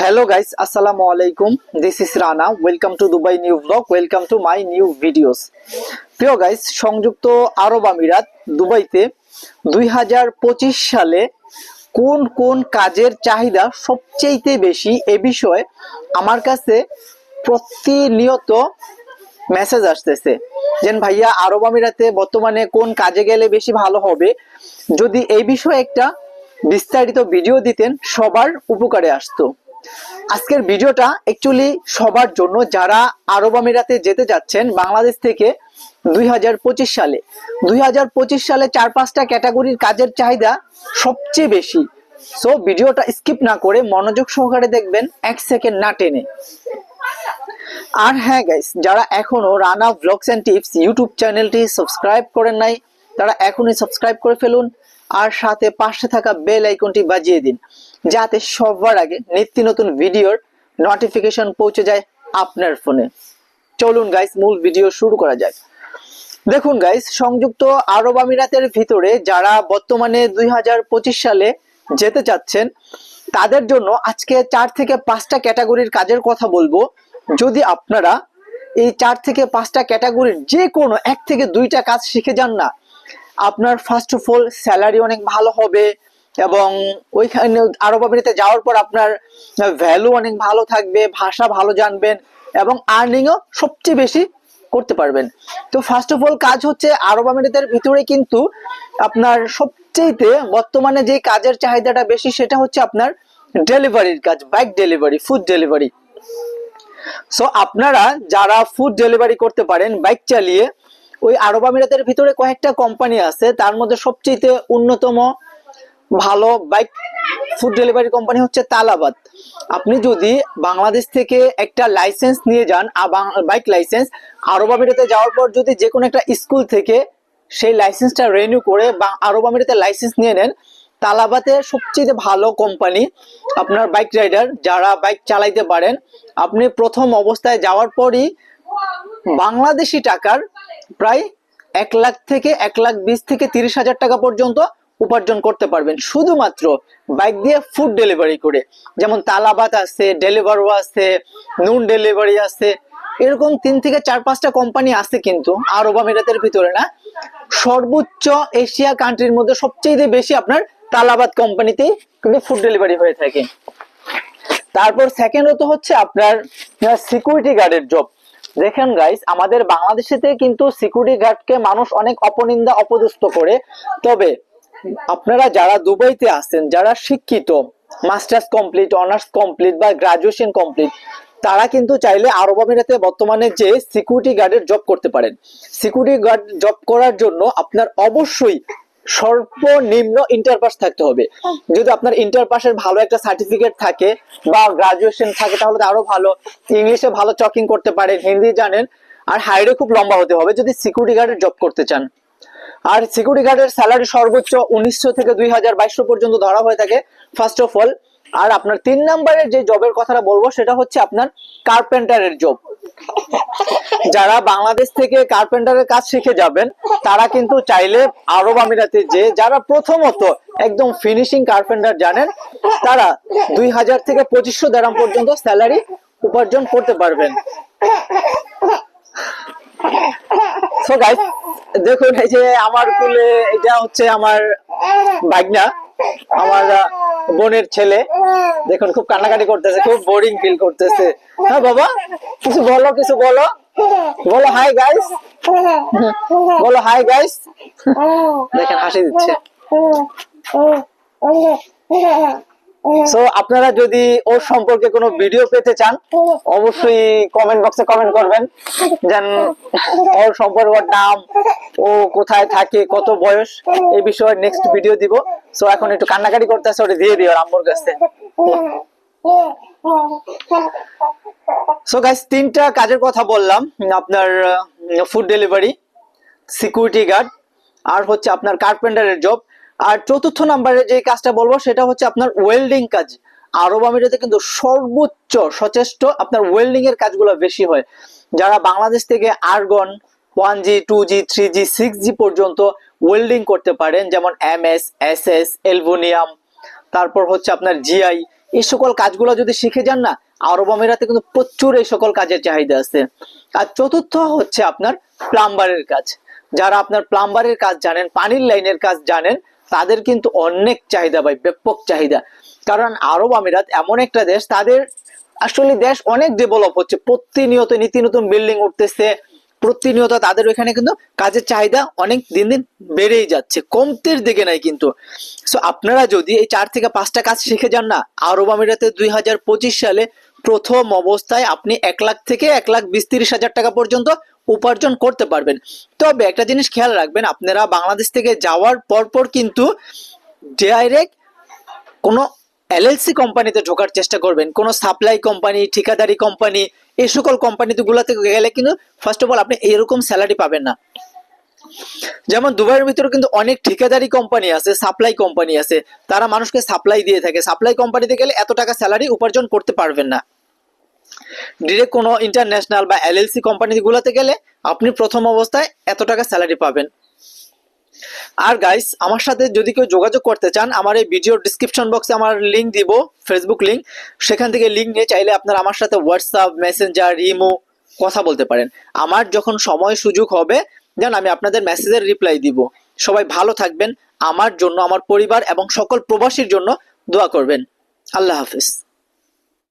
Hello guys আসসালামু আলাইকুম this is Rana welcome to Dubai new blog welcome to my new videos প্রিয় guys সংযুক্ত আরব আমিরাত, দুবাইতে দুই হাজার পঁচিশ সালে কোন কোন কাজের চাহিদা সবচেয়েতে বেশি এ বিষয়ে আমার কাছে প্রতিনিয়ত মেসেজ আসতেছে। যে ভাইয়া, আরব আমিরাতে বর্তমানে কোন কাজে গেলে বেশি ভালো হবে? যদি এই বিষয়ে একটা বিস্তারিত ভিডিও দিতেন, সবার উপকারে আসতো। আজকের ভিডিওটা অ্যাকচুয়ালি সবার জন্য যারা আরব আমিরাতে যেতে যাচ্ছেন বাংলাদেশ থেকে দুই হাজার পঁচিশ সালে। দুই হাজার পঁচিশ সালে চার পাঁচটা ক্যাটাগরির কাজের চাহিদা সবচেয়ে বেশি। সো ভিডিওটা স্কিপ না করে মনোযোগ সহকারে দেখবেন এক সেকেন্ড না টেনে। আর হ্যাঁ গাইস যারা এখনও Rana blogs and tips YouTube চ্যানেলটি সাবস্ক্রাইব করেন নাই, তারা এখনই সাবস্ক্রাইব করে ফেলুন। আর সাথে পাশে থাকা বেল আইকনটি বাজিয়ে দিন, যাতে সবার আগে নিত্য নতুন ভিডিওর নোটিফিকেশন পৌঁছে যায় আপনার ফোনে চলুন গাইস মূল ভিডিও শুরু করা যায় দেখুন গাইস সংযুক্ত আরব আমিরাতের ভিতরে যারা বর্তমানে দুই হাজার পঁচিশ সালে যেতে চাচ্ছেন, তাদের জন্য আজকে চার থেকে পাঁচটা ক্যাটাগরির কাজের কথা বলব। যদি আপনারা এই চার থেকে পাঁচটা ক্যাটাগরির যে কোনো এক থেকে দুইটা কাজ শিখে যান না আপনার ফার্স্ট অফ অল স্যালারি অনেক ভালো হবে এবং ওইখানে আরব আমিরাতে যাওয়ার পর আপনার ভ্যালু অনেক ভালো থাকবে, ভাষা ভালো জানবেন এবং আর্নিংও সবচেয়ে বেশি করতে পারবেন। তো ফার্স্ট অফ অল কাজ হচ্ছে আরব আমিরাতের ভিতরে কিন্তু আপনার সবচেয়েতে বর্তমানে যে কাজের চাহিদাটা বেশি সেটা হচ্ছে আপনার ডেলিভারির কাজ bike delivery food delivery so আপনারা যারা ফুড ডেলিভারি করতে পারেন বাইক চালিয়ে ওই আরব আমিরাতের ভিতরে কয়েকটা কোম্পানি আছে। তার মধ্যে সবচেয়ে অন্যতম ভালো বাইক ফুড ডেলিভারি কোম্পানি হচ্ছে তালাবাদ। আপনি যদি বাংলাদেশ থেকে একটা লাইসেন্স নিয়ে যান বাইক লাইসেন্স আরব আমিরাতে যাওয়ার পর যদি যে কোনো একটা স্কুল থেকে সেই লাইসেন্সটা রেনিউ করে বা আরব আমিরাতে লাইসেন্স নিয়ে নেন তালাবাতে সবচেয়ে ভালো কোম্পানি আপনার বাইক রাইডার যারা বাইক চালাইতে পারেন। আপনি প্রথম অবস্থায় যাওয়ার পরই বাংলাদেশি টাকার প্রায় এক লাখ থেকে এক লাখ বিশ থেকে তিরিশ হাজার টাকা পর্যন্ত উপার্জন করতে পারবেন। শুধুমাত্র বাইক দিয়ে ফুড ডেলিভারি করে। যেমন তালাবাত আছে, ডেলিভারও আছে, নুন ডেলিভারি আছে। এরকম তিন থেকে চার পাঁচটা কোম্পানি আছে কিন্তু, আরব আমিরাতের ভিতরে না। সর্বোচ্চ এশিয়া কান্ট্রির মধ্যে সবচেয়ে বেশি আপনার তালাবাদ কোম্পানিতেই কিন্তু ফুড ডেলিভারি হয়ে থাকে। তারপর সেকেন্ডত হচ্ছে আপনার সিকিউরিটি গার্ডের জব দেখেন গাইস আমাদের বাংলাদেশেতে কিন্তু সিকিউরিটি গার্ডকে মানুষ অনেক অপনিন্দা অপদস্থ করে। তবে আপনারা যারা দুবাইতে আছেন, যারা শিক্ষিত মাস্টার্স কমপ্লিট অনার্স কমপ্লিট বা গ্রাজুয়েশন কমপ্লিট তারা কিন্তু চাইলে আরব আমিরাতে বর্তমানে যে সিকিউরিটি গার্ডের জব করতে পারেন। সিকিউরিটি গার্ড জব করার জন্য আপনার অবশ্যই সর্বনিম্ন ইন্টার পাস থাকতে হবে। যদি আপনার ইন্টার পাসের ভালো একটা সার্টিফিকেট থাকে বা গ্রাজুয়েশন থাকে, তাহলে আরও ভালো। ইংলিশে ভালো চকিং করতে পারেন, হিন্দি জানেন, আর হাইডে খুব লম্বা হতে হবে। যদি সিকিউরিটি গার্ডের জব করতে চান। আর সিকিউরিটি গার্ডের স্যালারি সর্বোচ্চ উনিশশো থেকে দুই হাজার বাইশশো পর্যন্ত ধরা হয়ে থাকে। ফার্স্ট অফ অল আর আপনার তিন নাম্বারের যে জবের কথাটা বলব, সেটা হচ্ছে আপনার কার্পেন্টারের জব যারা বাংলাদেশ থেকে কার্পেন্টারের কাজ শিখে যাবেন, তারা কিন্তু চাইলে আরব আমিরাতে যে যারা প্রথমত একদম ফিনিশিং কার্পেন্টার জানেন, তারা দুই হাজার থেকে পঁচিশশো দেরাম পর্যন্ত স্যালারি উপার্জন করতে পারবেন। সো গাইস দেখুন, এই যে আমার কুলে, এটা হচ্ছে আমার বাগনা আমার বোনের ছেলে। দেখুন, খুব কান্নাকাটি করতেছে, খুব বোরিং ফিল করতেছে। হ্যাঁ বাবা, কিছু বলো কিছু বলো। বলো হাই গাইস বলো হাই গাইস দেখেন, হাসি দিচ্ছে। সো আপনারা যদি ওর সম্পর্কে কোনো ভিডিও পেতে চান, অবশ্যই কমেন্ট বক্সে কমেন্ট করবেন। যেন ওর সম্পর্কে ওর নাম, ও কোথায় থাকে, কত বয়স, এই বিষয়ে নেক্সট ভিডিও দিব। সো এখন একটু কান্নাকাটি করতে করতেছে, ওটা দিয়ে দিও আম্মুর কাছে সো গাইস তিনটা কাজের কথা বললাম। আপনার ফুড ডেলিভারি সিকিউরিটি গার্ড আর হচ্ছে আপনার কার্পেন্টারের জব আর চতুর্থ নাম্বারে যে কাজটা বলব, সেটা হচ্ছে আপনার ওয়েল্ডিং কাজ। আরব আমিরাতে কিন্তু সর্বোচ্চ সচেষ্ট আপনার ওয়েল্ডিং এর কাজগুলো বেশি হয়। যারা বাংলাদেশ থেকে argon one G two G three G six G পর্যন্ত ওয়েল্ডিং করতে পারেন, যেমন এম এস এস এস এলবোনিয়াম তারপর হচ্ছে আপনার জিআই এই সকল কাজগুলো যদি শিখে যান না, আরব আমিরাতে কিন্তু প্রচুর এই সকল কাজের চাহিদা আছে। আর চতুর্থ হচ্ছে আপনার প্লাম্বারের কাজ। যারা আপনার প্লাম্বারের কাজ জানেন, পানির লাইনের কাজ জানেন তাদের কিন্তু অনেক চাহিদা ভাই, ব্যাপক চাহিদা। কারণ আরব আমিরাত এমন একটা দেশ, তাদের আসলে দেশ অনেক ডেভেলপ হচ্ছে, প্রতিনিয়ত নীতি নতুন বিল্ডিং উঠতেছে, প্রতিনিয়ত তাদের ওইখানে কিন্তু কাজের চাহিদা অনেক দিন দিন বেড়েই যাচ্ছে, কমতির দিকে নাই কিন্তু। সো আপনারা যদি এই চার থেকে পাঁচটা কাজ শিখে যান না, আরব আমিরাতে দুই হাজার পঁচিশ সালে প্রথম অবস্থায় আপনি এক লাখ থেকে এক লাখ বিশ তিরিশ হাজার টাকা পর্যন্ত উপার্জন করতে পারবেন। তবে একটা জিনিস খেয়াল রাখবেন, আপনারা বাংলাদেশ থেকে যাওয়ার পরপর কিন্তু ডাইরেক্ট কোনো এলএলসি কোম্পানিতে ঢোকার চেষ্টা করবেন। কোনো সাপ্লাই কোম্পানি ঠিকাদারি কোম্পানি এই সকল কোম্পানিতে গুলাতে গেলে কিন্তু ফার্স্ট অফ অল আপনি এরকম স্যালারি পাবেন না। যেমন দুবাইয়ের ভিতরে কিন্তু অনেক ঠিকাদারি কোম্পানি আছে সাপ্লাই কোম্পানি আছে। তারা মানুষকে সাপ্লাই দিয়ে থাকে। সাপ্লাই কোম্পানিতে গেলে এত টাকা স্যালারি উপার্জন করতে পারবেন না। ডিরেক্ট কোনো ইন্টারন্যাশনাল বা এলএলসি কোম্পানি গুলাতে গেলে আপনি প্রথম অবস্থায় এত টাকা স্যালারি পাবেন। আর গাইস আমার সাথে যদি কেউ যোগাযোগ করতে চান, আমার এই ভিডিও ডিসক্রিপশন বক্সে আমার লিংক দিব ফেসবুক লিংক সেখান থেকে লিংক নিয়ে চাইলে আপনারা আমার সাথে হোয়াটসঅ্যাপ মেসেঞ্জার ইমো কথা বলতে পারেন। আমার যখন সময় সুযোগ হবে যেন আমি আপনাদের মেসেজের রিপ্লাই দিব। সবাই ভালো থাকবেন, আমার জন্য, আমার পরিবার এবং সকল প্রবাসীর জন্য দোয়া করবেন। আল্লাহ হাফিজ।